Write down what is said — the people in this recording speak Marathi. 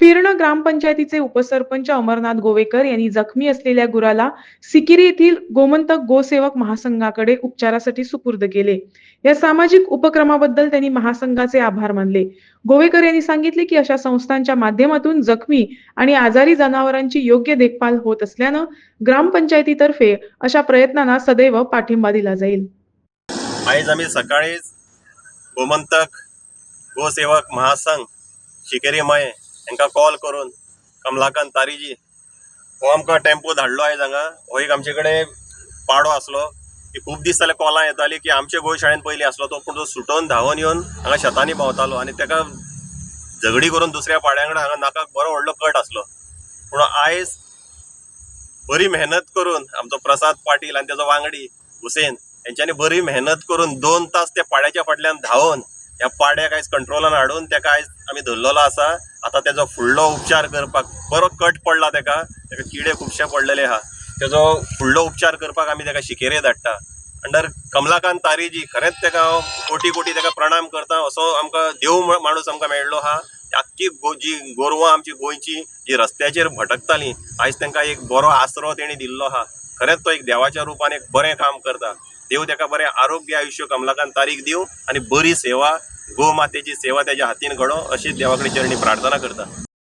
फिरणं ग्रामपंचायतीचे उपसरपंच अमरनाथ गोवेकर यांनी जखमी असलेल्या गुराला सिकिरी येथील गोमंतक गोसेवक महासंघाकडे उपचारासाठी सुपूर्द केले. या सामाजिक उपक्रमाबद्दल त्यांनी महासंघाचे आभार मानले. गोवेकर यांनी सांगितले की अशा संस्थांच्या माध्यमातून जखमी आणि आजारी जनावरांची योग्य देखभाल होत असल्यानं ग्रामपंचायतीतर्फे अशा प्रयत्नांना सदैव पाठिंबा दिला जाईल. आज आम्ही सकाळीच गोमंतक गोसेवक महासंघ शिकेरीमय मये कॉल करून कमलाकांत तारीजी हो आमकां टेम्पो धाडलो आयज हांगा हो एक आमचे कडेन पाडो आसलो की खूब दीस जाले कॉलां येतालीं की आमचे शाळेन पयलीं आसलो तो पूण तो सुटोवन धांवन येवन हांगा शेतांनी भोंवतालो आनी ताका झगडी करून दुसऱ्या पाड्या वांगडा हांगा नाकाक बरो व्हडलो कट आसलो पूण आयज बरी मेहनत करून आमचो प्रसाद पाटील आनी तेजो वांगडी हुसेन हेंच्यांनी बरी मेहनत करून दोन तास त्या पाड्याच्या फाटल्यान धांवन ह्या पाड्याक आयज कंट्रोलान हाडून ताका आयज आमी धरलेलो आसा आतां तेजो फुडलो उपचार करपाक बरो कट पडला ताका ताका किडे खुबशे पडलेले आहा तेजो फुडलो उपचार करपाक आमी ताका शिकेरे धाडटा. अंडर कमलाकांत तारीजी खरेंच ताका हांव कोटी कोटी ताका प्रणाम करता असो आमकां देव माणूस आमकां मेळ्ळो आहा आख्खी गो जी गोरवां आमची गोंयची जी रस्त्याचेर भटकतालीं आयज तांकां एक बरो आसरो तेणी दिल्लो आहा खरेंच तो एक देवाच्या रुपान एक बरें काम करता. देव त्याका बरें? आरोग्य आयुश्य कमलाकांत तारीख दिवं आनी बरी सेवा गोमातेची सेवा तेज्या हातीन घडो अशी देवा कडेन चरणी प्रार्थना करता.